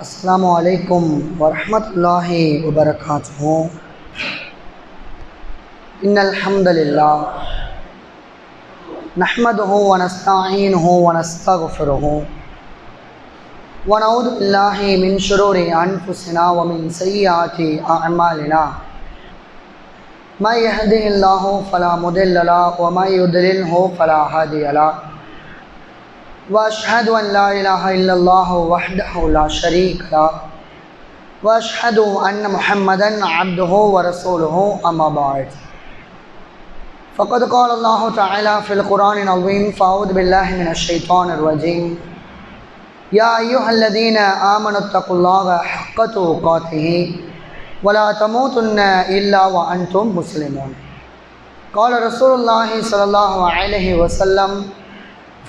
السلام علیکم ورحمۃ اللہ وبرکاتہ۔ ان الحمد للہ نحمد ہوں ونستعین ہوں ونستغفر ہوں ونعود اللہ من شرور انفسنا ومن سیئات اعمالنا۔ ما يهده الله فلا مضل له وما يضلله فلا هادي له۔ وأشهد أن لا إله إلا الله وحده لا شريك له. وأشهد أن محمدا عبده ورسوله أما بعد. فقد قال الله تعالى في القرآن العظيم فأعوذ بالله من الشيطان الرجيم. يا أيها الذين آمنوا اتقوا الله حق تقاته ولا تموتن إلا وأنتم مسلمون. قال رسول الله صلى الله عليه وسلم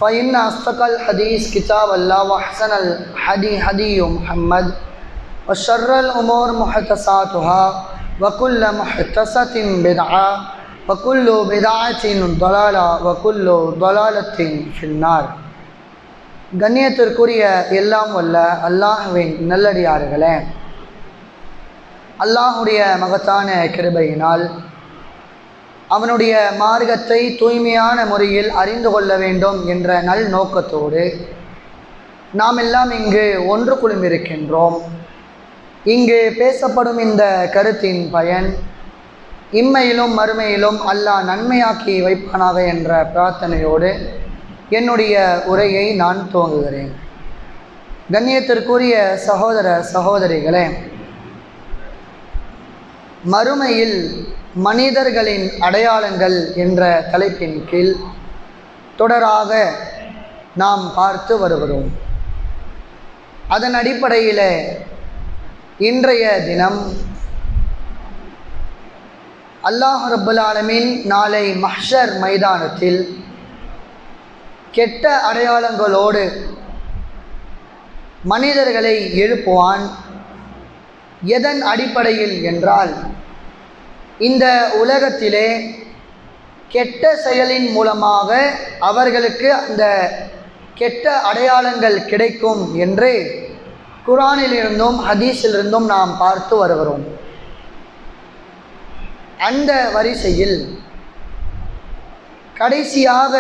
فإن أصدق الحديث كتاب الله وأحسن الحدي هدي محمد وشر الأمور محدثاتها وكل محدثة بدعة وكل بدعة ضلالة وكل ضلالة في النار கண்ணியத்திற்குரிய எல்லாம் வல்ல அல்லாஹுவின் நல்லடியார்களே அல்லாஹுடைய மகத்தான கிருபையினால் அவனுடைய மார்க்கத்தை தூய்மையான முறையில் அறிந்து கொள்ள வேண்டும் என்ற நல் நோக்கத்தோடு நாம் எல்லாம் இங்கு ஒன்று குழுமிருக்கின்றோம் இங்கு பேசப்படும் இந்த கருத்தின் பயன் இம்மையிலும் மறுமையிலும் அல்லாஹ் நன்மையாக்கி வைப்பானாக என்ற பிரார்த்தனையோடு என்னுடைய உரையை நான் துவங்குகிறேன். கண்ணியத்திற்குரிய சகோதர சகோதரிகளே மறுமையில் மனிதர்களின் அடையாளங்கள் என்ற தலைப்பின் கீழ் தொடராக நாம் பார்த்து வருகிறோம். அதன் அடிப்படையில் இன்றைய தினம் அல்லாஹ் ரபுல்லாலமின் நாளை மஹ்ஷர் மைதானத்தில் கெட்ட அடையாளங்களோடு மனிதர்களை எழுப்புவான். எதன் அடிப்படையில் என்றால் இந்த உலகத்திலே கெட்ட செயலின் மூலமாக அவர்களுக்கு அந்த கெட்ட அடையாளங்கள் கிடைக்கும் என்று குரானிலிருந்தும் ஹதீஸிலிருந்தும் நாம் பார்த்து வருகிறோம். அந்த வரிசையில் கடைசியாக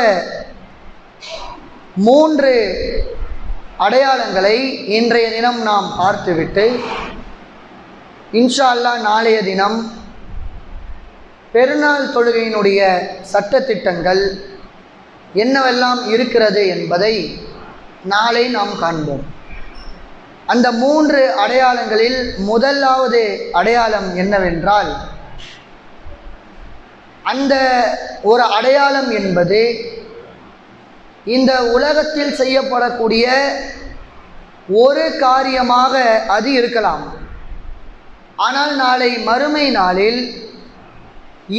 மூன்று அடையாளங்களை இன்றைய தினம் நாம் பார்த்துவிட்டு இன்ஷா அல்லா நாளைய தினம் பெருநாள் தொழுகையினுடைய சட்டத்திட்டங்கள் என்னவெல்லாம் இருக்கிறது என்பதை நாளை நாம் காண்போம். அந்த மூன்று அடையாளங்களில் முதலாவது அடையாளம் என்னவென்றால் அந்த ஒரு அடையாளம் என்பது இந்த உலகத்தில் செய்யப்படக்கூடிய ஒரு காரியமாக அது இருக்கலாம். ஆனால் நாளை மறுமை நாளில்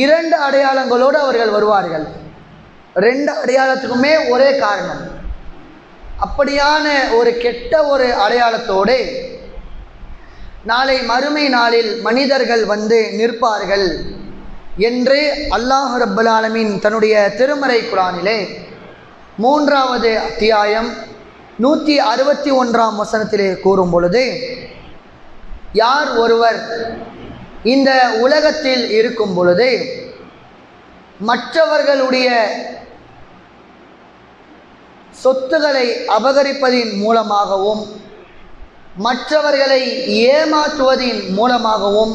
இரண்டு அடையாளங்களோடு அவர்கள் வருவார்கள். ரெண்டு அடையாளத்துக்குமே ஒரே காரணம். அப்படியான ஒரு கெட்ட ஒரு அடையாளத்தோடு நாளை மறுமை நாளில் மனிதர்கள் வந்து நிற்பார்கள் என்று அல்லாஹ் ரப்பல் தன்னுடைய திருமறை குரானிலே மூன்றாவது அத்தியாயம் நூற்றி அறுபத்தி ஒன்றாம் வசனத்திலே கூறும் பொழுது யார் ஒருவர் இந்த உலகத்தில் இருக்கும் பொழுது மற்றவர்களுடைய சொத்துக்களை அபகரிப்பதின் மூலமாகவும் மற்றவர்களை ஏமாற்றுவதின் மூலமாகவும்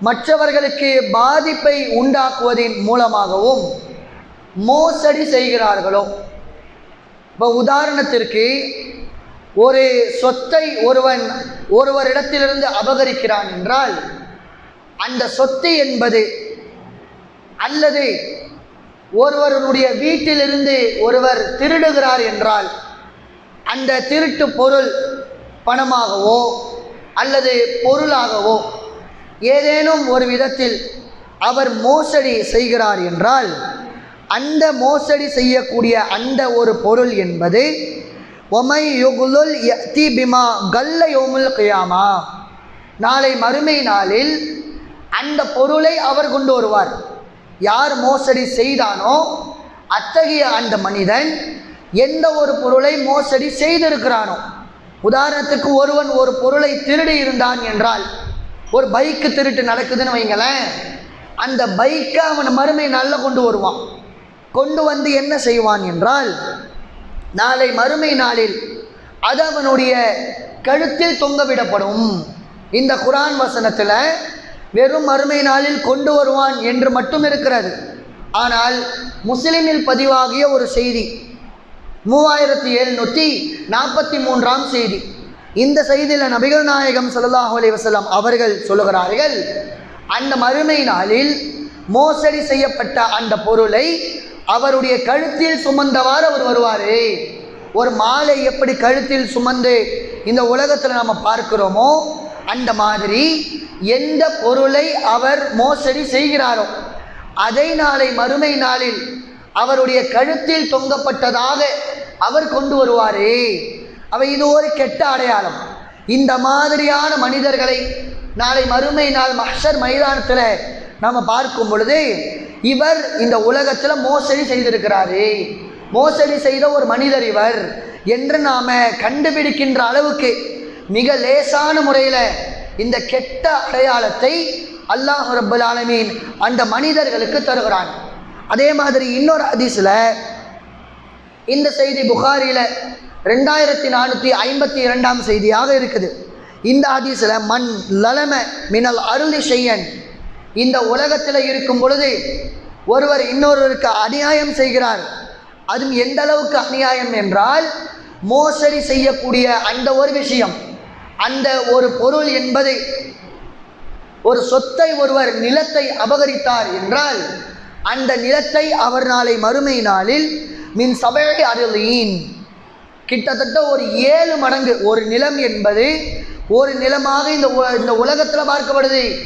மற்றவர்களுக்கு பாதிப்பை உண்டாக்குவதின் மூலமாகவும் மோசடி செய்கிறார்களோ? இப்போ உதாரணத்திற்கு ஒரு சொத்தை ஒருவன் ஒருவரிடத்திலிருந்து அபகரிக்கிறான் என்றால் அந்த சொத்து என்பது அல்லது ஒருவருடைய வீட்டிலிருந்து ஒருவர் திருடுகிறார் என்றால் அந்த திருட்டு பொருள் பணமாகவோ அல்லது பொருளாகவோ ஏதேனும் ஒரு விதத்தில் அவர் மோசடி செய்கிறார் என்றால் அந்த மோசடி செய்யக்கூடிய அந்த ஒரு பொருள் என்பது ஒமை யுகுலுல் யத்தி பிமா கல்ல யோமுல் கியாமா நாளை மறுமை நாளில் அந்த பொருளை அவர் கொண்டு வருவார். யார் மோசடி செய்தானோ அத்தகைய அந்த மனிதன் எந்த ஒரு பொருளை மோசடி செய்திருக்கிறானோ. உதாரணத்துக்கு ஒருவன் ஒரு பொருளை திருடி இருந்தான் என்றால் ஒரு பைக்கு திருட்டு நடக்குதுன்னு வைங்களேன் அந்த பைக்கை அவன் மறுமை நல்ல கொண்டு வருவான். கொண்டு வந்து என்ன செய்வான் என்றால் நாளை மறுமை நாளில் அது அவனுடைய கழுத்தில் தொங்கவிடப்படும். இந்த குரான் வசனத்தில் வெறும் மறுமை நாளில் கொண்டு வருவான் என்று மட்டும் இருக்கிறது. ஆனால் முஸ்லிமில் பதிவாகிய ஒரு செய்தி மூவாயிரத்தி எழுநூற்றி நாற்பத்தி மூன்றாம் செய்தி. இந்த செய்தியில் நபிகள் நாயகம் ஸல்லல்லாஹு அலி வசலாம் அவர்கள் சொல்லுகிறார்கள் அந்த மறுமை நாளில் மோசடி செய்யப்பட்ட அந்த பொருளை அவருடைய கழுத்தில் சுமந்தவாறு அவர் வருவார். ஒரு மாலை எப்படி கழுத்தில் சுமந்து இந்த உலகத்தில் நம்ம பார்க்கிறோமோ அந்த மாதிரி எந்த பொருளை அவர் மோசடி செய்கிறாரோ அதை நாளை மறுமை நாளில் அவருடைய கழுத்தில் தொங்கப்பட்டதாக அவர் கொண்டு வருவாரே. அவை இது ஒரு கெட்ட அடையாளம். இந்த மாதிரியான மனிதர்களை நாளை மறுமை நாள் மஹர் மைதானத்தில் நாம் பார்க்கும் பொழுது இவர் இந்த உலகத்தில் மோசடி செய்திருக்கிறாரு. மோசடி செய்த ஒரு மனிதர் இவர். என்று நாம் கண்டுபிடிக்கின்ற அளவுக்கு மிக லேசான முறையில் இந்த கெட்ட அடையாளத்தை அல்லாஹ் ரபுல் ஆலமீன் அந்த மனிதர்களுக்கு தருகிறான். அதே மாதிரி இன்னொரு ஹதீஸில் இந்த செய்தி புகாரியில் ரெண்டாயிரத்தி நானூற்றி ஐம்பத்தி இரண்டாம் செய்தியாக இருக்குது. இந்த ஹதீஸில் மண் லலம மினல் அருளி செய்யன் இந்த உலகத்தில் இருக்கும் பொழுது ஒருவர் இன்னொருவருக்கு அநியாயம் செய்கிறார். அதுவும் எந்த அளவுக்கு அநியாயம் என்றால் மோசடி செய்யக்கூடிய அந்த ஒரு விஷயம் அந்த ஒரு பொருள் என்பது ஒரு சொத்தை ஒருவர் நிலத்தை அபகரித்தார் என்றால் அந்த நிலத்தை அவர் நாளை மறுமை நாளில் மின் சபை அருளீன். கிட்டத்தட்ட ஒரு ஏழு மடங்கு ஒரு நிலம் என்பது ஒரு நிலமாக இந்த உ- இந்த உலகத்தில் பார்க்கப்படுது.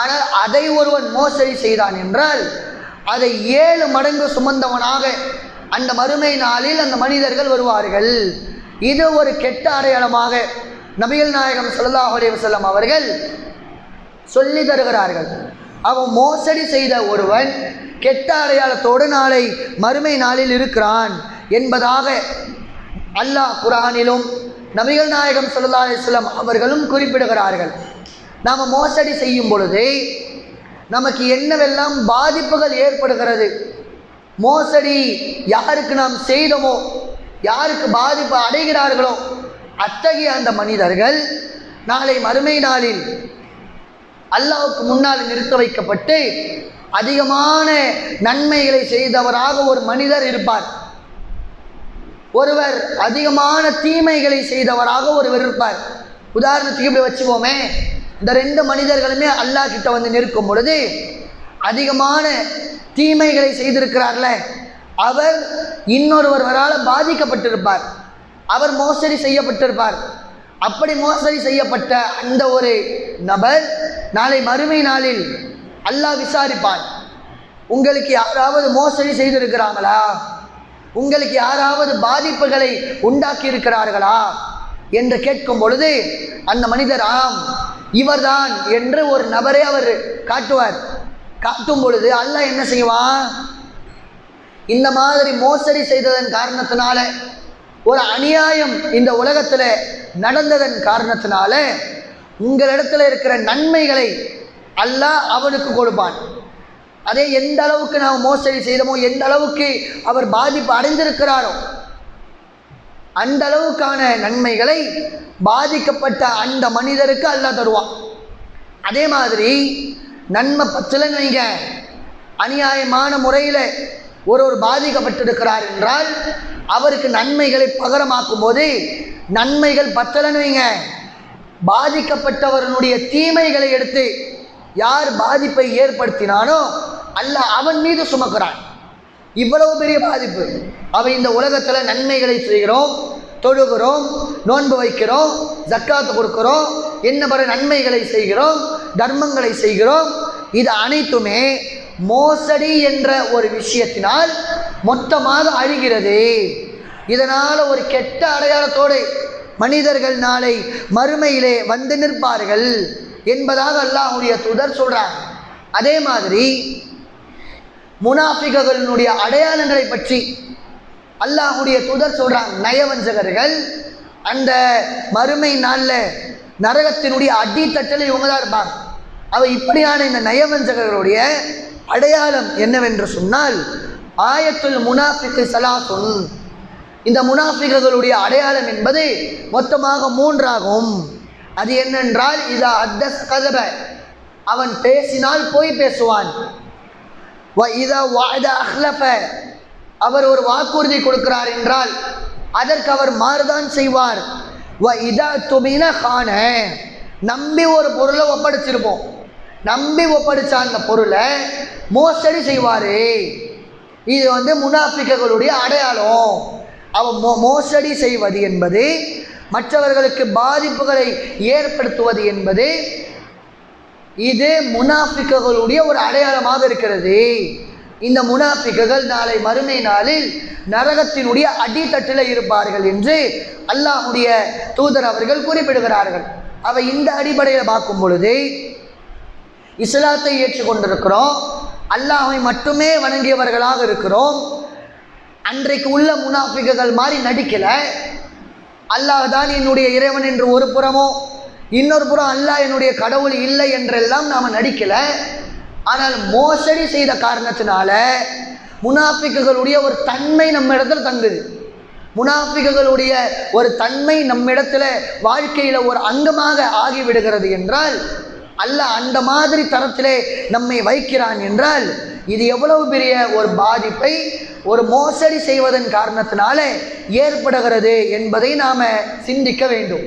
ஆனால் அதை ஒருவன் மோசடி செய்தான் என்றால் அதை ஏழு மடங்கு சுமந்தவனாக அந்த மறுமை நாளில் அந்த மனிதர்கள் வருவார்கள். இது ஒரு கெட்ட அடையாளமாக நபிகள் நாயகம் ஸல்லல்லாஹு அலைஹி அவர்கள் சொல்லி தருகிறார்கள். அவன் மோசடி செய்த ஒருவன் கெட்ட அடையாளத்தோடு நாளை மறுமை நாளில் இருக்கிறான் என்பதாக அல்லாஹ் குரானிலும் நபிகள் நாயகம் ஸல்லல்லாஹு அலிஸ்லாம் அவர்களும் குறிப்பிடுகிறார்கள். நாம் மோசடி செய்யும் பொழுது நமக்கு என்னவெல்லாம் பாதிப்புகள் ஏற்படுகிறது? மோசடி யாருக்கு நாம் செய்தோமோ யாருக்கு பாதிப்பு அடைகிறார்களோ அத்தகைய அந்த மனிதர்கள் நாளை மறுமை நாளில் அல்லாவுக்கு முன்னால் நிறுத்த வைக்கப்பட்டு அதிகமான நன்மைகளை செய்தவராக ஒரு மனிதர் இருப்பார். ஒருவர் அதிகமான தீமைகளை செய்தவராக ஒருவர் இருப்பார். உதாரணத்துக்கு இப்படி வச்சுக்கோமே இந்த ரெண்டு மனிதர்களுமே அல்லாஹ் கிட்ட வந்து நிற்கும் பொழுது அதிகமான தீமைகளை செய்திருக்கிறார்ல. அவர் இன்னொருவரால் பாதிக்கப்பட்டிருப்பார். அவர் மோசடி செய்யப்பட்டிருப்பார். அப்படி மோசடி செய்யப்பட்ட அந்த ஒரு நபர் நாளை மறுமை நாளில் அல்லாஹ் விசாரிப்பான் உங்களுக்கு யாராவது மோசடி செய்திருக்கிறாங்களா? உங்களுக்கு யாராவது பாதிப்புகளை உண்டாக்கி இருக்கிறார்களா என்று கேட்கும் பொழுது அந்த மனிதர் ஆம் இவர்தான் என்று ஒரு நபரை அவர் காட்டுவார். காட்டும் பொழுது அல்லாஹ் என்ன செய்வான்? இந்த மாதிரி மோசடி செய்ததன் காரணத்தினால ஒரு அநியாயம் இந்த உலகத்தில் நடந்ததன் காரணத்தினால உங்களிடத்தில் இருக்கிற நன்மைகளை அல்லாஹ் அவனுக்கு கொடுப்பான். அதே எந்த அளவுக்கு நாம் மோசடி செய்தோமோ எந்த அளவுக்கு அவர் பாதிப்பு அடைந்திருக்கிறாரோ அந்த அளவுக்கான நன்மைகளை பாதிக்கப்பட்ட அந்த மனிதருக்கு அல்லாஹ் தருவான். அதே மாதிரி நன்மை பச்சலன்னு வைங்க. அநியாயமான முறையில் ஒரு ஒரு பாதிக்கப்பட்டிருக்கிறார் என்றால் அவருக்கு நன்மைகளை பகரமாக்கும் போது நன்மைகள் பத்தலன்னு வைங்க. பாதிக்கப்பட்டவர்களுடைய தீமைகளை எடுத்து யார் பாதிப்பை ஏற்படுத்தினானோ அல்ல அவன் மீது சுமக்கிறான். இவ்வளவு பெரிய பாதிப்பு. அவை இந்த உலகத்தில் நன்மைகளை செய்கிறோம் தொழுகிறோம் நோன்பு வைக்கிறோம் ஜக்காத்து கொடுக்கிறோம் என்ன பல நன்மைகளை செய்கிறோம் தர்மங்களை செய்கிறோம் இது அனைத்துமே மோசடி என்ற ஒரு விஷயத்தினால் மொத்தமாக அழிகிறது. இதனால் ஒரு கெட்ட அடையாளத்தோடு மனிதர்கள் நாளை மறுமையிலே வந்து நிற்பார்கள் என்பதாக அல்லாஹுடைய தூதர் சொல்கிறார் அதே மாதிரி முனாஃபிகர்களுடைய அடையாளங்களை பற்றி அல்லாஹுடைய தூதர் சொல்றாங்க நயவஞ்சகர்கள் அந்த மறுமை நாளில் நரகத்தினுடைய அடித்தட்டலில் இவங்க தான் இருப்பாங்க. அவ இப்படியான இந்த நயவஞ்சகர்களுடைய அடையாளம் என்னவென்று சொன்னால் ஆயத்துல் முனாஃபிக்கு சலாசுன். இந்த முனாஃபிகர்களுடைய அடையாளம் என்பது மொத்தமாக மூன்றாகும். அது என்னென்றால் இதா அத்தஸ் கதப. அவன் பேசினால் போய் பேசுவான். வ இதா வாத அஹ்லப அவர் ஒரு வாக்குறுதி கொடுக்கிறார் என்றால் அதற்கு அவர் மாறுதான் செய்வார். வ இதா துமின காண நம்பி ஒரு பொருளை ஒப்படைச்சிருப்போம். நம்பி ஒப்படைச்ச அந்த பொருளை மோசடி செய்வார். இது வந்து முனாஃபிக்கர்களுடைய அடையாளம். அவன் மோ மோசடி செய்வது என்பது மற்றவர்களுக்கு பாதிப்புகளை ஏற்படுத்துவது என்பது இது முனாஃபிக்குகளுடைய ஒரு அடையாளமாக இருக்கிறது. இந்த முனாஃபிக்குகள் நாளை மறுமை நாளில் நரகத்தினுடைய அடித்தட்டில் இருப்பார்கள் என்று அல்லாஹுடைய தூதர் அவர்கள் குறிப்பிடுகிறார்கள். அவை இந்த அடிப்படையில் பார்க்கும் பொழுது இஸ்லாத்தை ஏற்றுக்கொண்டிருக்கிறோம் அல்லாஹை மட்டுமே வணங்கியவர்களாக இருக்கிறோம். அன்றைக்கு உள்ள முனாஃபிக்குகள் மாதிரி நடிக்கலை. அல்லாஹ் தான் என்னுடைய இறைவன் என்று ஒரு புறமோ இன்னொரு புறம் அல்லாஹ் என்னுடைய கடவுள் இல்லை என்றெல்லாம் நாம் நடிக்கலை. ஆனால் மோசடி செய்த காரணத்தினால முனாஃபிக்குகளுடைய ஒரு தன்மை நம்ம இடத்துல தங்குது. முனாஃபிக்குகளுடைய ஒரு தன்மை நம்மிடத்துல வாழ்க்கையில் ஒரு அங்கமாக ஆகிவிடுகிறது என்றால் அல்ல அந்த மாதிரி தரத்திலே நம்மை வைக்கிறான் என்றால் இது எவ்வளவு பெரிய ஒரு பாதிப்பை ஒரு மோசடி செய்வதன் காரணத்தினால ஏற்படுகிறது என்பதை நாம் சிந்திக்க வேண்டும்.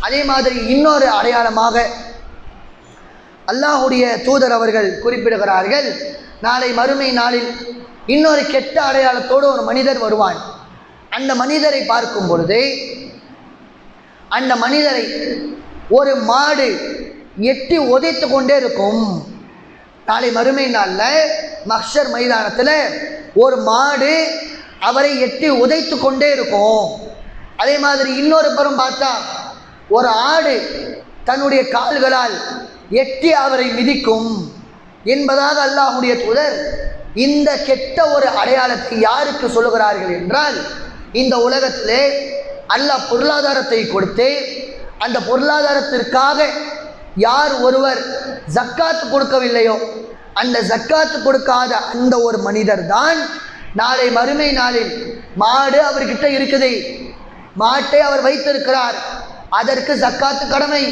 அதே மாதிரி இன்னொரு அடையாளமாக அல்லாஹுடைய தூதர் அவர்கள் குறிப்பிடுகிறார்கள் நாளை மறுமை நாளில் இன்னொரு கெட்ட அடையாளத்தோடு ஒரு மனிதர் வருவான். அந்த மனிதரை பார்க்கும் பொழுது அந்த மனிதரை ஒரு மாடு எட்டி உதைத்து கொண்டே இருக்கும். நாளை மறுமை நாளில் மஹ்ஷர் மைதானத்தில் ஒரு மாடு அவரை எட்டி உதைத்து கொண்டே இருக்கும். அதே மாதிரி இன்னொரு புறம் பார்த்தா ஒரு ஆடு தன்னுடைய கால்களால் எட்டி அவரை மிதிக்கும் என்பதாக அல்லாஹுடைய தூதர் இந்த கெட்ட ஒரு அடையாளத்தை யாருக்கு சொல்லுகிறார்கள் என்றால் இந்த உலகத்திலே அல்லாஹ் பொருளாதாரத்தை கொடுத்து அந்த பொருளாதாரத்திற்காக யார் ஒருவர் ஜக்காத்து கொடுக்கவில்லையோ அந்த ஜக்காத்து கொடுக்காத அந்த ஒரு மனிதர் தான் நாளை மறுமை நாளில் மாடு அவர்கிட்ட இருக்குது மாட்டை அவர் வைத்திருக்கிறார் அதற்கு சக்காத்து கடமை.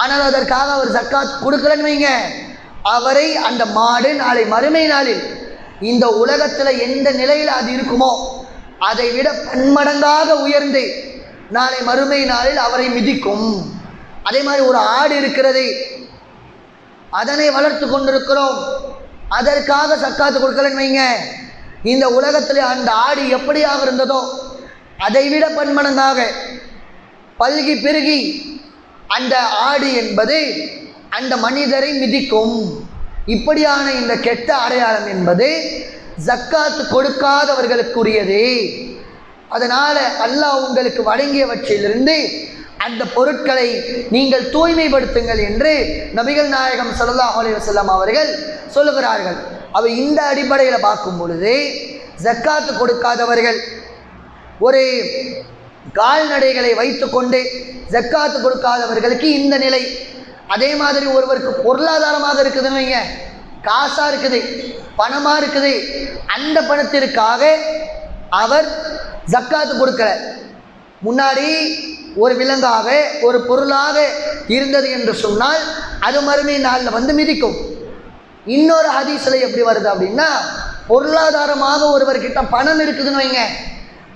ஆனால் அதற்காக அவர் சக்காத் கொடுக்கலன்னு வைங்க. அவரை அந்த மாடு நாளை மறுமை நாளில் இந்த உலகத்தில் எந்த நிலையில் அது இருக்குமோ அதை விட பன்மடங்காக உயர்ந்து நாளை மறுமை நாளில் அவரை மிதிக்கும். அதே மாதிரி ஒரு ஆடு இருக்கிறது அதனை வளர்த்து கொண்டிருக்கிறோம். அதற்காக சக்காத்து கொடுக்கலன்னு வைங்க. இந்த உலகத்தில் அந்த ஆடு எப்படியாக இருந்ததோ அதை விட பன்மடங்காக பல்கி பெருகி அந்த ஆடு என்பது அந்த மனிதரை மிதிக்கும். இப்படியான இந்த கெட்ட அடையாளம் என்பது ஜக்காத்து கொடுக்காதவர்களுக்குரியது. அதனால் அல்லாஹ் உங்களுக்கு வழங்கியவற்றிலிருந்து அந்த பொருட்களை நீங்கள் தூய்மைப்படுத்துங்கள் என்று நபிகள் நாயகம் சல்லாஹ் அலி வசல்லாம் அவர்கள் சொல்லுகிறார்கள். அவை இந்த அடிப்படையில் பார்க்கும் பொழுது ஜக்காத்து கொடுக்காதவர்கள் ஒரு கால்நடைகளை வைத்துக்கொண்டு ஜக்காத்து கொடுக்காதவர்களுக்கு இந்த நிலை. அதே மாதிரி ஒருவருக்கு பொருளாதாரமாக இருக்குதுன்னு வைங்க. காசாக இருக்குது பணமாக இருக்குது. அந்த பணத்திற்காக அவர் ஜக்காத்து கொடுக்கல. முன்னாடி ஒரு விலங்காக ஒரு பொருளாக இருந்தது என்று சொன்னால் அது மறுமை நாளில் வந்து மிதிக்கும். இன்னொரு ஹதீஸில் எப்படி வருது அப்படின்னா பொருளாதாரமாக ஒருவர்கிட்ட பணம் இருக்குதுன்னு வைங்க.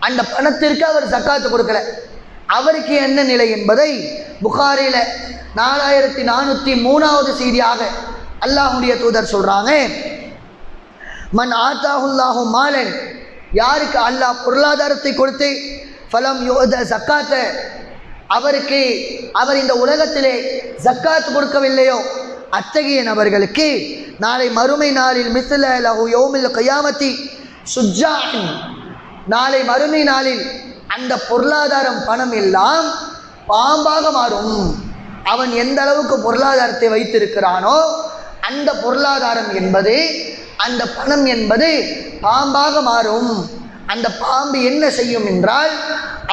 அந்த பணத்திற்கு அவர் சக்காத்து கொடுக்கல. அவருக்கு என்ன நிலை என்பதை புகாரில் நாலாயிரத்தி நானூற்றி மூணாவது செய்தியாக அல்லாஹுடைய தூதர் சொல்கிறாங்க மன் ஆத்தாஹுல்லாஹு மாலன். யாருக்கு அல்லாஹ் பொருளாதாரத்தை கொடுத்து ஃபலம் யோத சக்காத்த. அவருக்கு அவர் இந்த உலகத்திலே ஜக்காத் கொடுக்கவில்லையோ? அத்தகைய நபர்களுக்கு நாளை மறுமை நாளில் மிஸ்ல லஹு யோமில் கையாமத்தி சுஜான் நாளை மறுமை நாளில் அந்த பொருளாதாரம் பணம் எல்லாம் பாம்பாக மாறும். அவன் எந்த அளவுக்கு பொருளாதாரத்தை வைத்திருக்கிறானோ அந்த பொருளாதாரம் என்பது அந்த பணம் என்பது பாம்பாக மாறும். அந்த பாம்பு என்ன செய்யும் என்றால்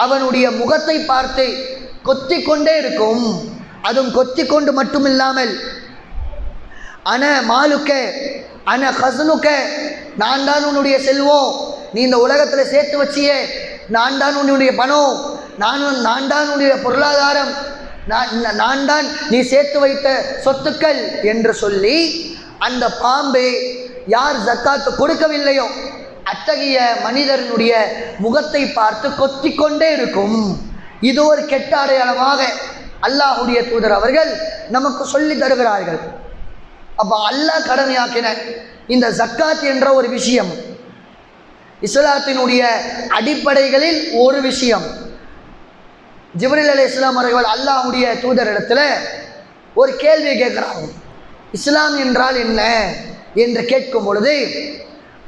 அவனுடைய முகத்தை பார்த்து கொத்தி கொண்டே இருக்கும். அதுவும் கொத்தி கொண்டு மட்டுமில்லாமல் அன மாலுக்க அன ஹசனுக்க நான் தான் உன்னுடைய செல்வம். நீ இந்த உலகத்தில் சேர்த்து வச்சியே. நான் தான் உன்னுடைய பணம். நான் நான் தான் உன்னுடைய பொருளாதாரம். நான் நான் தான் நீ சேர்த்து வைத்த சொத்துக்கள் என்று சொல்லி அந்த பாம்பு யார் ஜக்காத்து கொடுக்கவில்லையோ அத்தகைய மனிதனுடைய முகத்தை பார்த்து கொத்தி கொண்டே இருக்கும். இது ஒரு கெட்ட அடையாளமாக அல்லாஹுடைய தூதர் அவர்கள் நமக்கு சொல்லி தருகிறார்கள். அப்போ அல்லாஹ் கடமையாக்கின இந்த ஜக்காத் என்ற ஒரு விஷயம். இஸ்லாத்தினுடைய அடிப்படைகளில் ஒரு விஷயம். ஜிப்ரில் அலி இஸ்லாம் அவர்கள் அல்லாஹுடைய தூதரிடத்தில் ஒரு கேள்வியை கேட்குறாங்க இஸ்லாம் என்றால் என்ன? என்று கேட்கும் பொழுது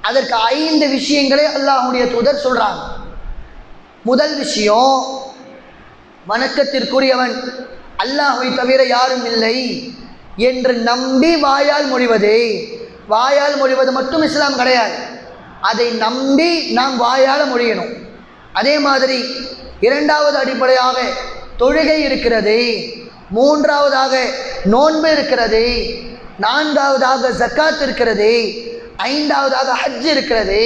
அதற்கு ஐந்து விஷயங்களை அல்லாஹுடைய தூதர் சொல்கிறாங்க முதல் விஷயம் வணக்கத்திற்குரியவன். அல்லாஹை தவிர யாரும் இல்லை. என்று நம்பி வாயால் மொழிவது. வாயால் மொழிவது மட்டும் இஸ்லாம் கிடையாது. அதை நம்பி நாம் வாயால் மொழியணும். அதே மாதிரி இரண்டாவது அடிப்படையாக தொழுகை இருக்கிறது மூன்றாவதாக நோன்பு இருக்கிறது நான்காவதாக ஜக்காத் இருக்கிறது ஐந்தாவதாக ஹஜ் இருக்கிறது.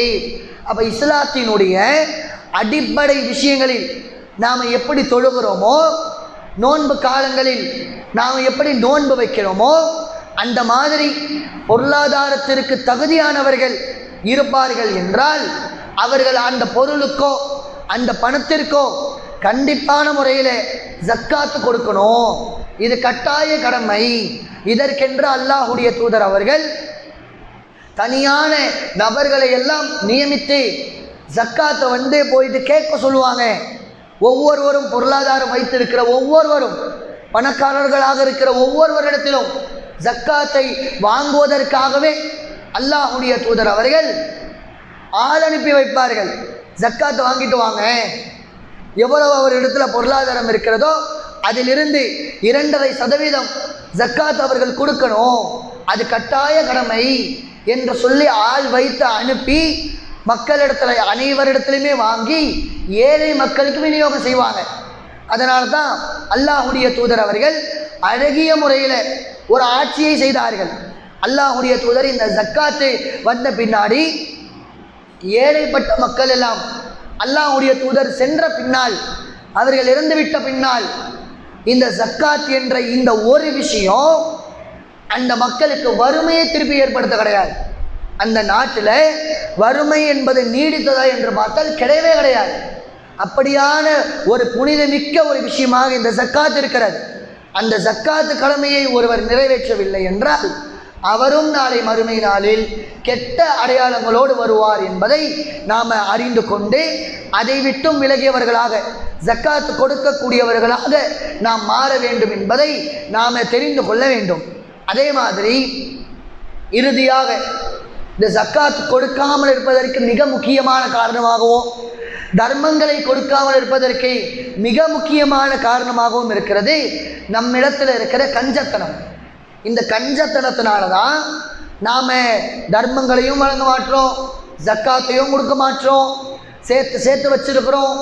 அப்போ இஸ்லாத்தினுடைய அடிப்படை விஷயங்களில் நாம் எப்படி தொழுகிறோமோ நோன்பு காலங்களில் நாம் எப்படி நோன்பு வைக்கிறோமோ அந்த மாதிரி பொருளாதாரத்திற்கு தகுதியானவர்கள் இருப்பார்கள் என்றால் அவர்கள் அந்த பொருளுக்கோ அந்த பணத்திற்கோ கண்டிப்பான முறையில் ஜக்காத்து கொடுக்கணும். இது கட்டாய கடமை. இதற்கென்று அல்லாஹுடைய தூதர் அவர்கள் தனியான நபர்களை எல்லாம் நியமித்து ஜக்காத்தை வந்து போயிட்டு கேட்க சொல்லுவாங்க. ஒவ்வொருவரும் பொருளாதாரம் வைத்திருக்கிற ஒவ்வொருவரும் பணக்காரர்களாக இருக்கிற ஒவ்வொருவரிடத்திலும் ஜக்காத்தை வாங்குவதற்காகவே அல்லாஹுடைய தூதர் அவர்கள் ஆள் அனுப்பி வைப்பார்கள். ஜக்காத்தை வாங்கிட்டு வாங்க. எவ்வளவு அவர் இடத்துல பொருளாதாரம் இருக்கிறதோ அதிலிருந்து இரண்டரை சதவீதம் ஜக்காத் அவர்கள் கொடுக்கணும். அது கட்டாய கடமை என்று சொல்லி ஆள் வைத்து அனுப்பி மக்களிடத்துல அனைவரிடத்துலையுமே வாங்கி ஏழை மக்களுக்கு விநியோகம் செய்வாங்க. அதனால தான் அல்லாஹுடைய தூதர் அவர்கள் அழகிய முறையில் ஒரு ஆட்சியை செய்தார்கள். அல்லாஹுடைய தூதர் இந்த ஜக்காத்து வந்த பின்னாடி ஏழைப்பட்ட மக்கள் எல்லாம் அல்லாஹுடைய தூதர் சென்ற பின்னால் அவர்கள் இறந்துவிட்ட பின்னால் இந்த ஜக்காத் என்ற இந்த ஒரு விஷயம் அந்த மக்களுக்கு வறுமையை திருப்பி ஏற்படுத்த கிடையாது. அந்த நாட்டில் வறுமை என்பது நீடித்ததா என்று பார்த்தால் கிடையவே கிடையாது. அப்படியான ஒரு புனிதமிக்க ஒரு விஷயமாக இந்த ஜக்காத் இருக்கிறது. அந்த ஜக்காத்து கடமையை ஒருவர் நிறைவேற்றவில்லை என்றால் அவரும் நாளை மறுமை நாளில் கெட்ட அடையாளங்களோடு வருவார் என்பதை நாம் அறிந்து கொண்டு அதை விட்டும் விலகியவர்களாக ஜக்காத்து கொடுக்கக்கூடியவர்களாக நாம் மாற வேண்டும் என்பதை நாம் தெரிந்து கொள்ள வேண்டும். அதே மாதிரி இறுதியாக இந்த ஜக்காத் கொடுக்காமல் இருப்பதற்கு மிக முக்கியமான காரணமாகவும் தர்மங்களை கொடுக்காமல் இருப்பதற்கு மிக முக்கியமான காரணமாகவும் இருக்கிறது நம்மிடத்தில் இருக்கிற கஞ்சத்தனம். இந்த கஞ்சத்தனத்தினால தான் நாம் தர்மங்களையும் வழங்க மாட்டோம் ஜக்காத்தையும் கொடுக்க மாட்டோம் சேர்த்து சேர்த்து வச்சிருக்கிறோம்.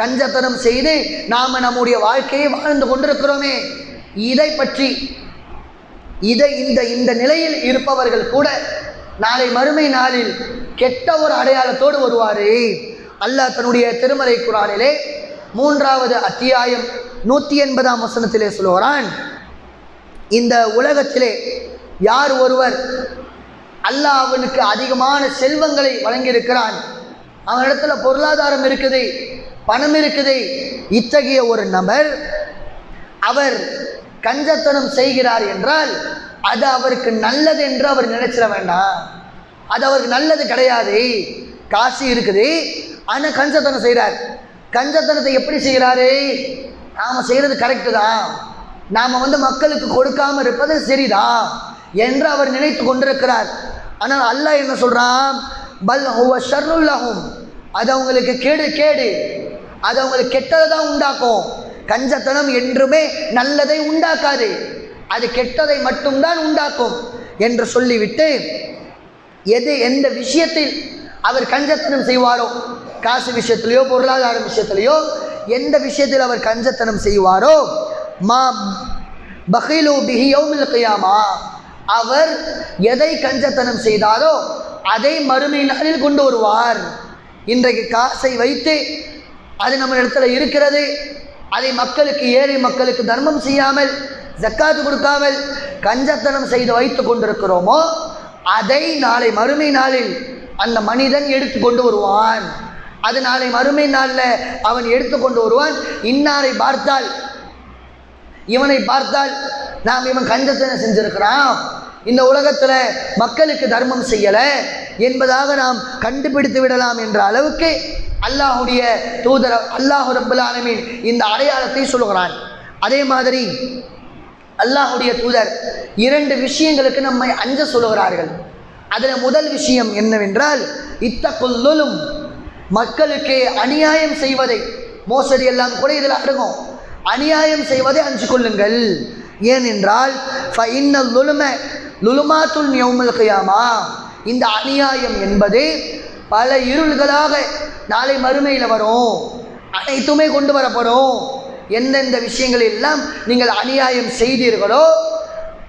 கஞ்சத்தனம் செய்து நாம் நம்முடைய வாழ்க்கையை வாழ்ந்து கொண்டிருக்கிறோமே. இதை பற்றி இதை இந்த இந்த நிலையில் இருப்பவர்கள் கூட நாளை மறுமை நாளில் கெட்ட ஒரு அடையாளத்தோடு வருவார். அல்லாஹ் தன்னுடைய திருமலை குரானிலே மூன்றாவது அத்தியாயம் நூற்றி எண்பதாம் வசனத்திலே சொல்லுகிறான். இந்த உலகத்திலே யார் ஒருவர் அல்லாஹ் அவனுக்கு அதிகமான செல்வங்களை வழங்கியிருக்கிறான். அவனிடத்துல பொருளாதாரம் இருக்குது பணம் இருக்குது. இத்தகைய ஒரு நபர் அவர் கஞ்சத்தனம் செய்கிறார் என்றால் அது அவருக்கு நல்லது என்று அவர் நினைச்சிட வேண்டாம். அது அவருக்கு நல்லது கிடையாது. காசு இருக்குது. ஆனால் கஞ்சத்தனம் செய்கிறார். கஞ்சத்தனத்தை எப்படி செய்கிறாரு? நாம் செய்கிறது கரெக்டு தான். நாம் வந்து மக்களுக்கு கொடுக்காமல் இருப்பது சரிதான் என்று அவர் நினைத்து கொண்டிருக்கிறார். ஆனால் அல்லாஹ் என்ன சொல்கிறான் பல் ஹுவ ஷர்ருல்லஹும் அது அவங்களுக்கு கேடு கேடு. அது அவங்களுக்கு கெட்டதை தான் உண்டாக்கும். கஞ்சத்தனம் என்றுமே நல்லதை உண்டாக்காது. அது கெட்டதை மட்டும்தான் உண்டாக்கும் என்று சொல்லிவிட்டு எது எந்த விஷயத்தில் அவர் கஞ்சத்தனம் செய்வாரோ காசு விஷயத்திலையோ பொருளாதார விஷயத்திலையோ எந்த விஷயத்தில் அவர் கஞ்சத்தனம் செய்வாரோ மா பஹிலு பிஹி அவர் எதை கஞ்சத்தனம் செய்தாரோ அதை மறுமை நாளில் கொண்டு வருவார். இன்றைக்கு காசை வைத்து அது நம்ம இடத்துல இருக்கிறது அதை மக்களுக்கு ஏழை மக்களுக்கு தர்மம் செய்யாமல் ஜக்காத்து கொடுக்காமல் கஞ்சத்தனம் செய்து வைத்து கொண்டிருக்கிறோமோ அதை நாளை மறுமை நாளில் அந்த மனிதன் எடுத்து கொண்டு வருவான். அது நாளை மறுமை நாளில் அவன் எடுத்து கொண்டு வருவான். இன்னாரை பார்த்தால் இவனை பார்த்தால் நாம் இவன் கஞ்சத்தனை செஞ்சிருக்கிறான். இந்த உலகத்தில் மக்களுக்கு தர்மம் செய்யலை என்பதாக நாம் கண்டுபிடித்து விடலாம் என்ற அளவுக்கு அல்லாஹுடைய தூதர அல்லாஹு ரபுல்லாலமின் இந்த அடையாளத்தை சொல்லுகிறான். அதே மாதிரி அல்லாஹுடைய தூதர் இரண்டு விஷயங்களுக்கு நம்மை அஞ்ச சொல்லுகிறார்கள். அதில் முதல் விஷயம் என்னவென்றால் இத்த கொல்லும் மக்களுக்கு அநியாயம் செய்வதை மோசடி எல்லாம் கூட இதில் அடங்கும். அநியாயம் செய்வதை அஞ்சு கொள்ளுங்கள். ஏனென்றால் ஃபைன்னல் லுலும லுலுமாத்துல் யௌமல் கியாமா இந்த அநியாயம் என்பது பல இருள்களாக நாளை மறுமையில் வரும். அனைத்துமே கொண்டு வரப்படும். எந்தெந்த விஷயங்கள் எல்லாம் நீங்கள் அநியாயம் செய்தீர்களோ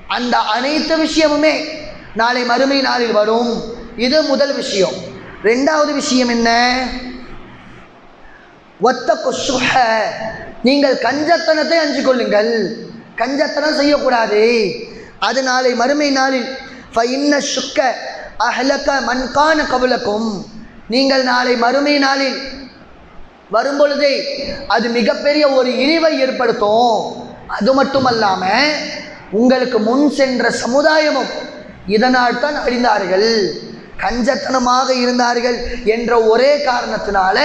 அந்த அனைத்து விஷயமுமே நாளை மறுமை நாளில் வரும். இது முதல் விஷயம். ரெண்டாவது விஷயம் என்ன? ஒத்த கொசுக நீங்கள் கஞ்சத்தனத்தை அஞ்சு கொள்ளுங்கள். கஞ்சத்தனம் செய்யக்கூடாது. அது நாளை மறுமை நாளில். ஃபைன்ன சுக்க. அஹ்லக்க மண்கான கபலக்கும் நீங்கள் நாளை மறுமை நாளில் வரும்பொழுதே அது மிகப்பெரிய ஒரு இழிவை ஏற்படுத்தும். அது மட்டுமல்லாமல் உங்களுக்கு முன் சென்ற சமுதாயமும் இதனால் தான் அழிந்தார்கள். கஞ்சத்தனமாக இருந்தார்கள் என்ற ஒரே காரணத்தினால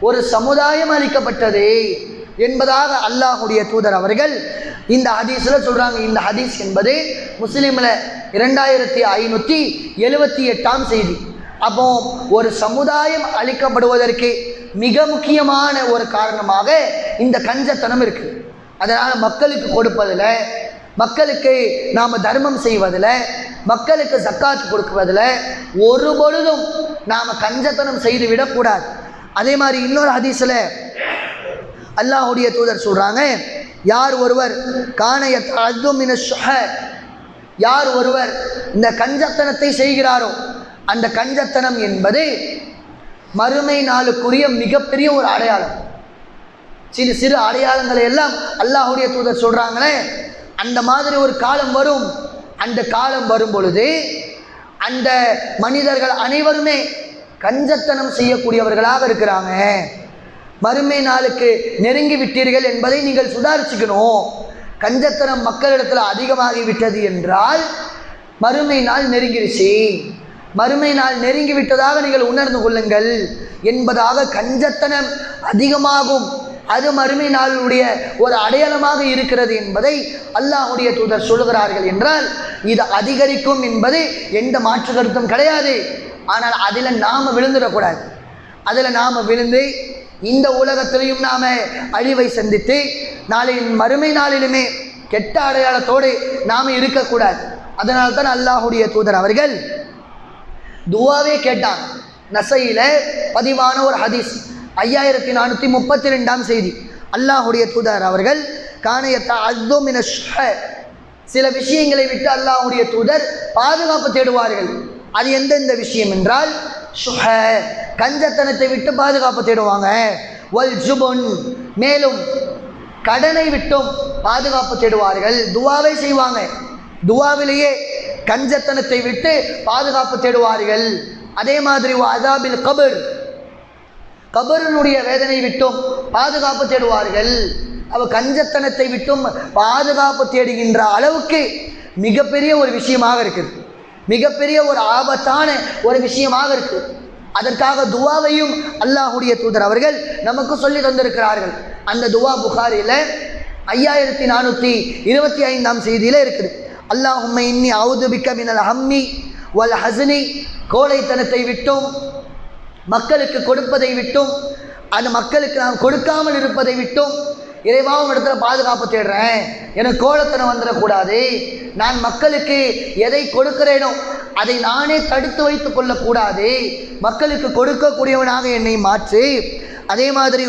ஒரு சமுதாயம் அளிக்கப்பட்டது என்பதாக அல்லாஹுடைய தூதர் அவர்கள் இந்த ஹதீஸில் சொல்கிறாங்க இந்த ஹதீஸ் என்பது முஸ்லீமில் இரண்டாயிரத்தி ஐநூற்றி எழுபத்தி எட்டாம் செய்தி. அப்போ ஒரு சமுதாயம் அளிக்கப்படுவதற்கு மிக முக்கியமான ஒரு காரணமாக இந்த கஞ்சத்தனம் இருக்குது அதனால் மக்களுக்கு கொடுப்பதில் மக்களுக்கு நாம் தர்மம் செய்வதில் மக்களுக்கு சக்காத்து கொடுக்குவதில் ஒரு பொழுதும் நாம் கஞ்சத்தனம் செய்து விடக்கூடாது அதே மாதிரி இன்னொரு ஹதீஸில் அல்லாஹுடைய தூதர் சொல்கிறாங்க யார் ஒருவர் காணையத் அதுமின யார் ஒருவர் இந்த கஞ்சத்தனத்தை செய்கிறாரோ அந்த கஞ்சத்தனம் என்பது மறுமை நாளுக்குரிய மிகப்பெரிய ஒரு அடையாளம். சிறு சிறு அடையாளங்களை எல்லாம் அல்லாஹுடைய தூதர் சொல்கிறாங்களே அந்த மாதிரி ஒரு காலம் வரும். அந்த காலம் வரும் பொழுது அந்த மனிதர்கள் அனைவருமே கஞ்சத்தனம் செய்யக்கூடியவர்களாக இருக்கிறாங்க. மறுமை நாளுக்கு நெருங்கி விட்டீர்கள் என்பதை நீங்கள் சுதாரிச்சுக்கணும். கஞ்சத்தனம் மக்களிடத்தில் அதிகமாகி விட்டது என்றால் மறுமை நாள் நெருங்கிருச்சு. மறுமை நாள் நெருங்கி விட்டதாக நீங்கள் உணர்ந்து கொள்ளுங்கள் என்பதாக கஞ்சத்தனம் அதிகமாகும். அது மறுமை நாளுடைய ஒரு அடையாளமாக இருக்கிறது என்பதை அல்லாஹுடைய தூதர் சொல்கிறார்கள் என்றால் இது அதிகரிக்கும் என்பது எந்த மாற்று கருத்தும் கிடையாது. ஆனால் அதில் நாம் விழுந்துடக்கூடாது. அதில் நாம் விழுந்து இந்த உலகத்திலையும் நாம் அழிவை சந்தித்து நாளின் மறுமை நாளிலுமே கெட்ட அடையாளத்தோடு நாம் இருக்கக்கூடாது. அதனால் தான் அல்லாஹுடைய தூதர் அவர்கள் துவாவே கேட்டான் நசையில் பதிவான ஒரு ஹதீஸ் ஐயாயிரத்தி நானூற்றி முப்பத்தி ரெண்டாம் செய்தி. அல்லாஹுடைய தூதர் அவர்கள் காணையத்தை அஸ்தோமின சில விஷயங்களை விட்டு அல்லாஹுடைய தூதர் பாதுகாப்பு தேடுவார்கள். அது எந்தெந்த விஷயம் என்றால் சுஹ கஞ்சத்தனத்தை விட்டு பாதுகாப்பு தேடுவாங்க. வல் ஜுபுன் மேலும் கடனை விட்டும் பாதுகாப்பு தேடுவார்கள். துவாவை செய்வாங்க. துவாவிலேயே கஞ்சத்தனத்தை விட்டு பாதுகாப்பு தேடுவார்கள். அதே மாதிரி அதாபில் கபர் கபருனுடைய வேதனை விட்டும் பாதுகாப்பு தேடுவார்கள். அவ கஞ்சத்தனத்தை விட்டும் பாதுகாப்பு தேடுகின்ற அளவுக்கு மிகப்பெரிய ஒரு விஷயமாக இருக்குது. மிகப்பெரிய ஒரு ஆபத்தான ஒரு விஷயமாக இருக்குது அதற்காக துவாவையும் அல்லாஹுடைய தூதர் அவர்கள் நமக்கு சொல்லி தந்திருக்கிறார்கள். அந்த துவா புகாரில் ஐயாயிரத்தி நானூற்றி இருபத்தி ஐந்தாம் செய்தியில் இருக்குது. அல்லாஹும்மை இன்னி அவுதுபிக்க மினல் ஹம்மி வல் ஹசனி கோழைத்தனத்தை விட்டும் மக்களுக்கு கொடுப்பதை விட்டும் அந்த மக்களுக்கு நாம் கொடுக்காமல் இருப்பதை விட்டும் இறைவாக இடத்துல பாதுகாப்பு தேடுறேன். எனக்கு கோலத்தனம் வந்துடக்கூடாது. நான் மக்களுக்கு எதை கொடுக்கிறேனோ அதை நானே தடுத்து வைத்து கொள்ளக்கூடாது. மக்களுக்கு கொடுக்கக்கூடியவனாக என்னை மாற்றி. அதே மாதிரி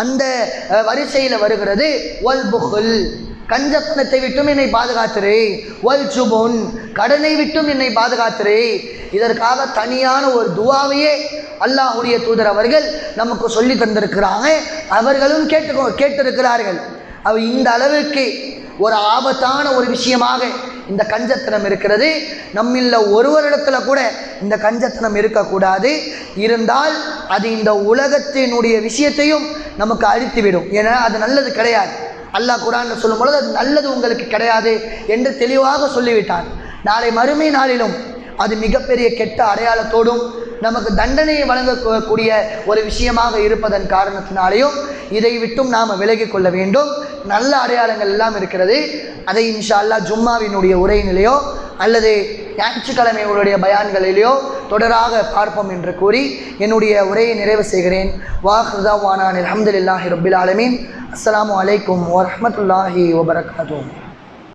அந்த வரிசையில் வருகிறது ஒல் புகுல் கஞ்சத்தனத்தை விட்டும் என்னை பாதுகாத்துரு ஒல் சுபுன் கடனை விட்டும் என்னை பாதுகாத்துரு இதற்காக தனியான ஒரு துவாவையே அல்லாஹுடைய தூதர் அவர்கள் நமக்கு சொல்லி தந்திருக்கிறாங்க. அவர்களும் கேட்டு கேட்டிருக்கிறார்கள். அவ இந்த அளவுக்கு ஒரு ஆபத்தான ஒரு விஷயமாக இந்த கஞ்சத்தனம் இருக்கிறது. நம்மில் ஒருவரிடத்துல கூட இந்த கஞ்சத்தனம் இருக்கக்கூடாது. இருந்தால் அது இந்த உலகத்தினுடைய விஷயத்தையும் நமக்கு அழித்துவிடும். ஏன்னா அது நல்லது கிடையாது. அல்லாஹ் குரான் சொல்லும் பொழுது அது நல்லது உங்களுக்கு கிடையாது என்று தெளிவாக சொல்லிவிட்டார் நாளை மறுமை நாளிலும் அது மிகப்பெரிய கெட்ட அடையாளத்தோடும் நமக்கு தண்டனையை வழங்கக்கூடிய ஒரு விஷயமாக இருப்பதன் காரணத்தினாலேயும் இதை விட்டும் நாம் விலகி கொள்ள வேண்டும். நல்ல அடையாளங்கள் எல்லாம் இருக்கிறது. அதை இன்ஷா அல்லா ஜும்மாவினுடைய உரையினிலேயோ அல்லது ஞாயிற்றுக்கிழமைகளுடைய பயான்களிலேயோ தொடராக பார்ப்போம் என்று கூறி என்னுடைய உரையை நிறைவு செய்கிறேன். வாஹ்ருதா வானான் அலமதுல்லாஹி ரபில் ஆலமீன். அஸ்ஸலாமு அலைக்கும் வரமத்துல்லாஹி வபரகாத்தூ